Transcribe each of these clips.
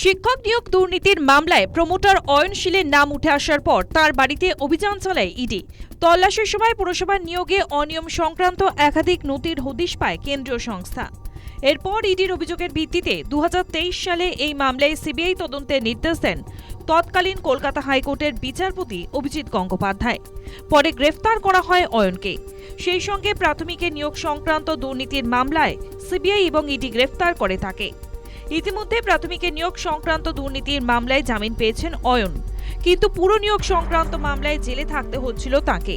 শিক্ষক নিয়োগ দুর্নীতির মামলায় প্রমোটার অয়নশীলের নাম উঠে আসার পর তার বাড়িতে অভিযান চালায় ইডি। তল্লাশির সময় পুরসভার নিয়োগে অনিয়ম সংক্রান্ত একাধিক নথির হদিশ পায় কেন্দ্রীয় সংস্থা। এরপর ইডির অভিযোগের ভিত্তিতে দু হাজার তেইশ সালে এই মামলায় সিবিআই তদন্তের নির্দেশ দেন তৎকালীন কলকাতা হাইকোর্টের বিচারপতি অভিজিৎ গঙ্গোপাধ্যায়। পরে গ্রেফতার করা হয় অয়নকে। সেই সঙ্গে প্রাথমিকে নিয়োগ সংক্রান্ত দুর্নীতির মামলায় সিবিআই এবং ইডি গ্রেফতার করে তাকে ইতিমধ্যে প্রাথমিকে নিয়োগ সংক্রান্ত দুর্নীতির মামলায় জামিন পেয়েছেন অয়ন। কিন্তু পুরো নিয়োগ সংক্রান্ত মামলায় জেলে থাকতে হচ্ছিল তাকে।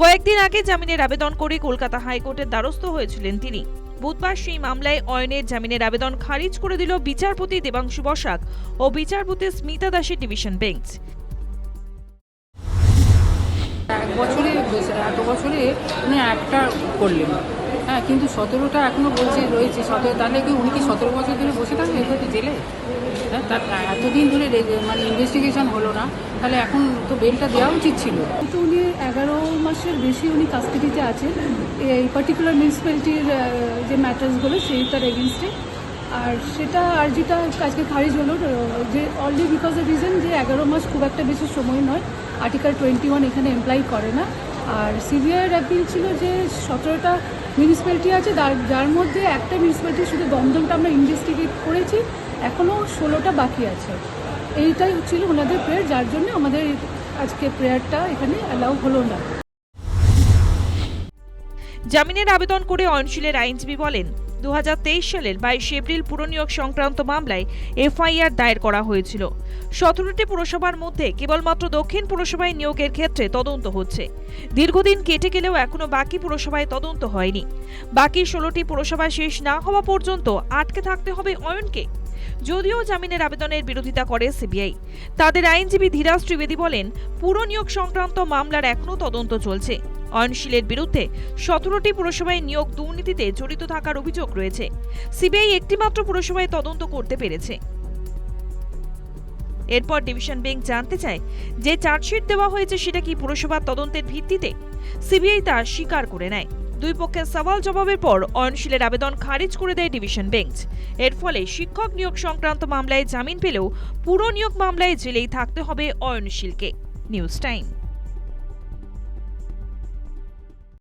কয়েকদিন আগে জামিনের আবেদন করে কলকাতা হাইকোর্টের দ্বারস্থ হয়েছিলেন তিনি। বুধবার সেই মামলায় অয়নের জামিনের আবেদন খারিজ করে দিল বিচারপতি দেবাংশু বসাক ও বিচারপতি স্মিতা দাসের ডিভিশন বেঞ্চ। এক বছরে, এত বছরে উনি একটা করলেন। হ্যাঁ কিন্তু সতেরোটা এখনও বলছে, রয়েছে। সতেরো, তাহলে কি উনি কি সতেরো বছর ধরে বসে থাকবে এভাবে জেলে? হ্যাঁ তার এতদিন ধরে মানে ইনভেস্টিগেশন হলো না। তাহলে এখন তো বেলটা দেওয়া উচিত ছিল। তো উনি এগারো মাসের বেশি উনি কাস্টাডিতে আছেন। এই পার্টিকুলার মিউনিসিপ্যালিটির যে ম্যাটার্সগুলো সেইটার এগেনস্টে আর সেটা, আর যেটা আজকে খারিজ হলো যে অনলি বিকজ অফ রিজন যে এগারো মাস খুব একটা বেশি সময় নয়। আর্টিকেল টোয়েন্টি ওয়ান এখানে এমপ্লাই করে না। আর সিবিআইয়ের অ্যাপিল ছিল যে সতেরোটা মিউনিসিপ্যালিটি আছে যার মধ্যে একটা মিউনিসিপ্যালিটি শুধু দমদমটা আমরা ইনভেস্টিগেট করেছি, এখনও ষোলোটা বাকি আছে। এইটাই ছিল ওনাদের প্রেয়ার যার জন্য আমাদের আজকে প্রেয়ারটা এখানে অ্যালাউ হলো না। জামিনের আবেদন করে অনশীলের আইনজীবী বলেন দু সালের বাইশে এপ্রিল পুরনিয়োগ সংক্রান্ত মামলায় এফআইআর দায়ের করা হয়েছিল। সতেরোটি পুরসভার মধ্যে কেবলমাত্র দক্ষিণ পুরসভায় নিয়োগের ক্ষেত্রে তদন্ত হচ্ছে। দীর্ঘদিন কেটে গেলেও এখনও বাকি পুরসভায় তদন্ত হয়নি। বাকি ষোলোটি পুরসভা শেষ না হওয়া পর্যন্ত আটকে থাকতে হবে অয়নকে। যদিও জামিনের আবেদনের বিরোধিতা করে সিবিআই। তাদের আইনজীবী ধীরাজ ত্রিবেদী বলেন, পুরো নিয়োগ সংক্রান্ত মামলার এখনও তদন্ত চলছে। অয়নশীলের বিরুদ্ধে সতেরোটি পুরসভায় নিয়োগ দুর্নীতিতে জড়িত থাকার অভিযোগ রয়েছে। সিবিআই একটিমাত্র পুরসভায় তদন্ত করতে পেরেছে। এরপর ডিভিশন বেঞ্চ জানতে চায়, যে চার্জশিট দেওয়া হয়েছে সেটা কি পুরসভার তদন্তের ভিত্তিতে? সিবিআই তা স্বীকার করে নেয়। দুই পক্ষের সওয়াল জবাবের পর অয়নশীলের আবেদন খারিজ করে দেয় ডিভিশন বেঞ্চ। এর ফলে শিক্ষক নিয়োগ সংক্রান্ত মামলায় জামিন পেলেও পুরো নিয়োগ মামলায় জেলেই থাকতে হবে অয়নশীলকে নিউজ টাইম।